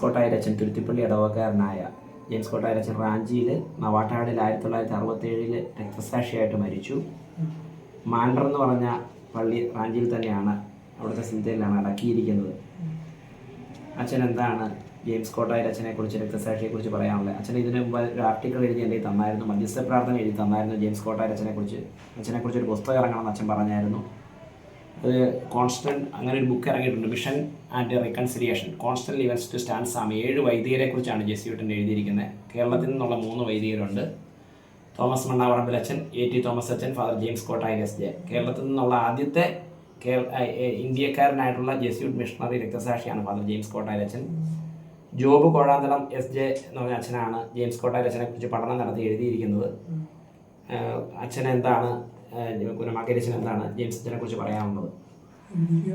കോട്ടായിരച്ചൻ Thuruthippally ഇടവക്കാരനായ James കോട്ടായിരച്ചൻ റാഞ്ചിയിൽ നവാട്ടാടിൽ ആയിരത്തി തൊള്ളായിരത്തി അറുപത്തേഴിൽ രക്തസാക്ഷിയായിട്ട് മരിച്ചു. മാൻഡർ എന്ന് പറഞ്ഞ പള്ളി റാഞ്ചിയിൽ തന്നെയാണ് അവിടുത്തെ സിന്ധയിലാണ് അടക്കിയിരിക്കുന്നത്. അച്ഛൻ എന്താണ് ജെയിംസ് കോട്ടായിരച്ചനെ കുറിച്ച് രക്തസാക്ഷിയെ കുറിച്ച് പറയാനുള്ളത്? അച്ഛൻ ഇതിന് മുമ്പ് ഒരു ആർട്ടിക്കിൾ എഴുതി എന്റെ തന്നായിരുന്നു മധ്യസ്ഥ പ്രാർത്ഥന എഴുതി തന്നായിരുന്നു ജെയിംസ് കോട്ടായിരച്ചനെ കുറിച്ച്. അച്ഛനെ കുറിച്ച് ഒരു പുസ്തകം ഇറങ്ങണമെന്ന് അച്ഛൻ പറഞ്ഞായിരുന്നു. അത് കോൺസ്റ്റന്റ് അങ്ങനെ ഒരു ബുക്ക് ഇറങ്ങിയിട്ടുണ്ട്. Mission and reconciliation constant evens to stand sam. ഏഴ് വൈദികരെ കുറിച്ചാണ് ജെസ്സി വിട്ടൻ എഴുതിയിരിക്കുന്നത്. കേരളത്തിൽ നിന്നുള്ള മൂന്ന് വൈദികരുണ്ട്. തോമസ് മണ്ണാവറമ്പിൽ അച്ഛൻ എ ടി തോമസ് അച്ഛൻ father James Kottayi S J. കേരളത്തിൽ നിന്നുള്ള ആദ്യത്തെ ഇന്ത്യക്കാരനായിട്ടുള്ള ജെസ്യൂട്ട് മിഷണറി രക്തസാക്ഷിയാണ് ഫാദർ ജെയിംസ് കോട്ടായി അച്ഛൻ. ജോബ് കോഴാന്തളം എസ് ജെ എന്ന് പറഞ്ഞ അച്ഛനാണ് ജെയിംസ് കോട്ടായി അച്ഛനെ കുറിച്ച് പഠനം നടത്തി എഴുതിയിരിക്കുന്നത്. അച്ഛൻ എന്താണ് കുലമാക്കരിച്ചൻ എന്താണ് ജെയിംസ് അച്ഛനെ കുറിച്ച് പറയാവുന്നത് എനിക്ക്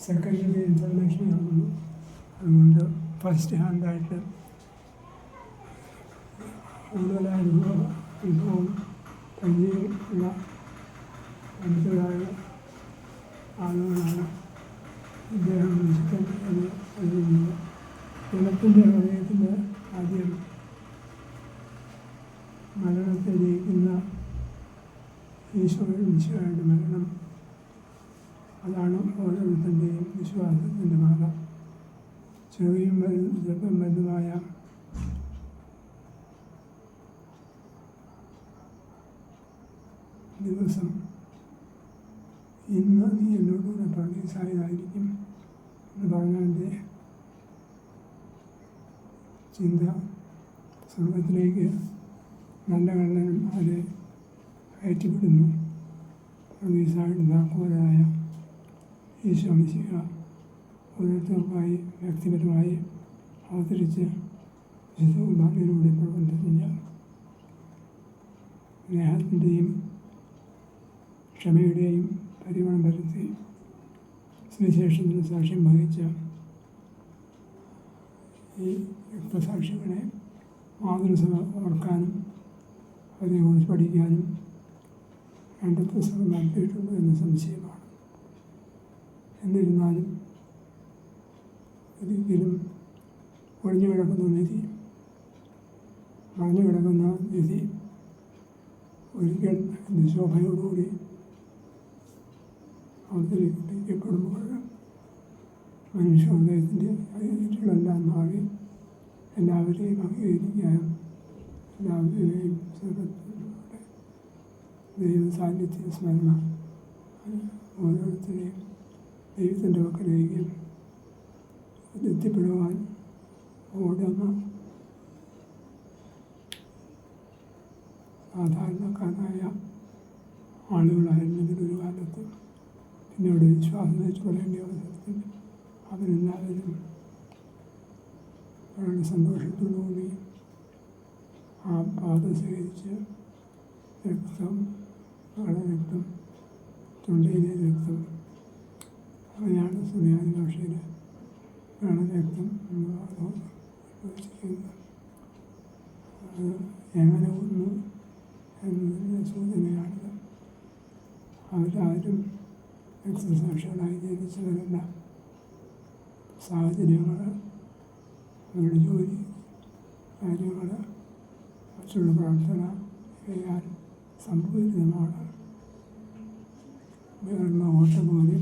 സെക്കൻഡറി ഇൻഫർമേഷൻ ആകുന്നു. അതുകൊണ്ട് ഫസ്റ്റ് ഹാൻഡായിട്ട് കൂടുതലായ അനുഭവം അനുഭവം പരിചയമുള്ള മനസ്സിലായ ആളുകളാണ് ഈശോയുടെ ഈശോയുടെ മരണം. അതാണ് ഓരോരുത്തന്റെയും വിശ്വാസത്തിന്റെ മാത ചെറിയും ചെറുപ്പം വലുതുമായ ദിവസം ഇന്ന് നീ എന്നോട് കൂടെ പ്രതീക്ഷായതായിരിക്കും എന്ന് പറഞ്ഞതിന്റെ ചിന്ത സ്വർഗത്തിലേക്ക് നല്ല കണ്ണനും അവരെ കയറ്റിവിടുന്നു. പള്ളിസായിട്ട് താക്കോലായ ഈശോ മിശിഹ ഓരോരുത്തർക്കായി വ്യക്തിപരമായി അവതരിച്ച് വിശുദ്ധ പ്രവർത്തിക്കുന്ന സ്നേഹത്തിന്റെയും ക്ഷമയുടെയും പരിമണം വരുത്തി സുവിശേഷത്തിന് സാക്ഷ്യം വഹിച്ച ഈ രക്തസാക്ഷികളെ മാതൃസഭ ഓർക്കാനും അതിനെക്കുറിച്ച് പഠിക്കാനും വേണ്ട പുസ്തകം നൽകിയിട്ടുണ്ടോ എന്ന് സംശയമാണ്. എന്നിരുന്നാലും ഒരിക്കലും ഒഴിഞ്ഞു കിടക്കുന്ന നിധി മറഞ്ഞു കിടക്കുന്ന നിധി ഒരിക്കൽ നിശോഭയോടുകൂടി അവതരിപ്പിക്കപ്പെടുമ്പോൾ മനുഷ്യ ഹൃദയത്തിന്റെ അതിരുകളെല്ലാം മാറി എല്ലാവരെയും അംഗീകരിക്കാനും എല്ലാവരെയും ദൈവ സാന്നിധ്യ സ്മരണ. ഓരോരുത്തരെയും ദൈവത്തിന്റെ പക്കലേക്ക് എത്തിപ്പെടുവാൻ ഓടുന്ന സാധാരണക്കാരായ ആളുകളായിരുന്നെങ്കിൽ ഒരു കാലത്ത്. പിന്നീട് വിശ്വാസം വെച്ച് പറയേണ്ട അവസരത്തിൽ അവരെല്ലാവരും വളരെ സന്തോഷത്തോടുകൂടി ആ പാത സ്വീകരിച്ച് രക്തം വളരെ രക്തം തൊണ്ടയിലെ രക്തം അങ്ങനെയാണ് സുറിയാനി ഭാഷയിൽ രക്തം എന്ന് ഉപയോഗിച്ചിരിക്കുന്നത് അത് എങ്ങനെ ഒന്നു എന്നതിന്റെ സൂചനയാണിത് അവരാരും രക്തസാക്ഷികളായി ജനിച്ചവരല്ല സാഹചര്യങ്ങൾ അവരുടെ ജോലി കാര്യങ്ങൾ മറ്റുള്ള പ്രാർത്ഥന ഇവയാൽ സംഭവിക്കുന്നതാണ് ഉയർന്ന ഓട്ട പോലെ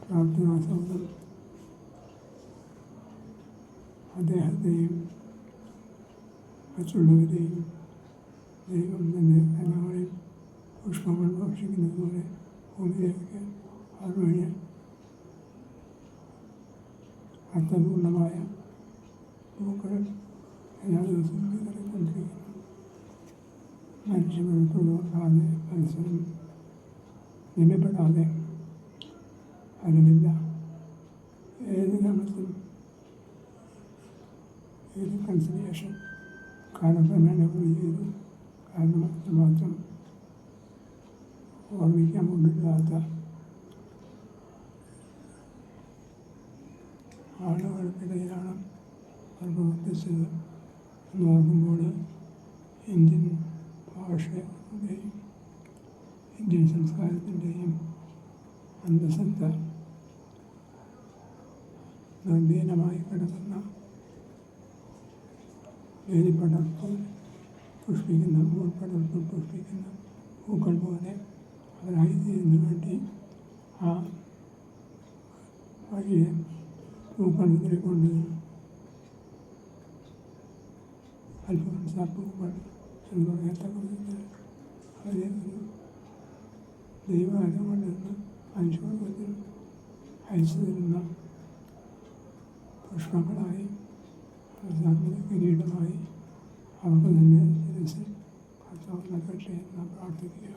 പ്രാർത്ഥനാ സൗധം. അദ്ദേഹത്തെയും മറ്റുള്ളവരെയും ദൈവം തന്നെ എല്ലാവരെയും പുഷ്പങ്ങൾ ഭക്ഷിക്കുന്നത് പോലെ ഭൂമിയിലേക്ക് അതുവഴി അർത്ഥപൂർണമായ പൂക്കൾ എല്ലാ ദിവസവും വിതറിക്കൊണ്ടിരിക്കുന്നു. മനുഷ്യമെടുത്തുള്ളവർക്കാതെ പരസ്പരം നിലപ്പെടാതെ ഫലമില്ല ഏത് കാലത്തും ഏത് കൺസിലിയേഷൻ കാലക്രമേണ ചെയ്തു കാരണം മാത്രം ഓർമ്മിക്കാൻ കൊണ്ടില്ലാത്ത ആളുകൾക്കിടയിലാണ് അവർ പ്രവർത്തിച്ചത് നോക്കുമ്പോൾ ഇന്ത്യൻ ഭാഷയുടെയും ഇന്ത്യൻ സംസ്കാരത്തിൻ്റെയും അന്തസത്ത നിർദ്ദീനമായി കിടക്കുന്ന വേലിപ്പടർപ്പ് പുഷ്പിക്കുന്ന പൂപ്പടർപ്പ് പുഷ്പിക്കുന്ന പൂക്കൾ പോലെ അവരായിത്തീരുന്നു വേണ്ടി ആ വഴിയെ പൂക്കളത്തിൽ കൊണ്ട് അൽഫോൻസ പൂക്കൾ എന്ന് നേരത്തെ വിധത്തിൽ അവരെ ഒരു ദൈവാലയം കൊണ്ടുവന്ന് മനുഷ്യവർഗത്തിൽ അയച്ചു തരുന്ന പുഷ്പങ്ങളായി അവസാനത്തെ കിരീടമായി അവർക്ക് തന്നെ ശിരസിൽ കർത്താവ് നൽകട്ടെ എന്ന് പ്രാർത്ഥിക്കുക.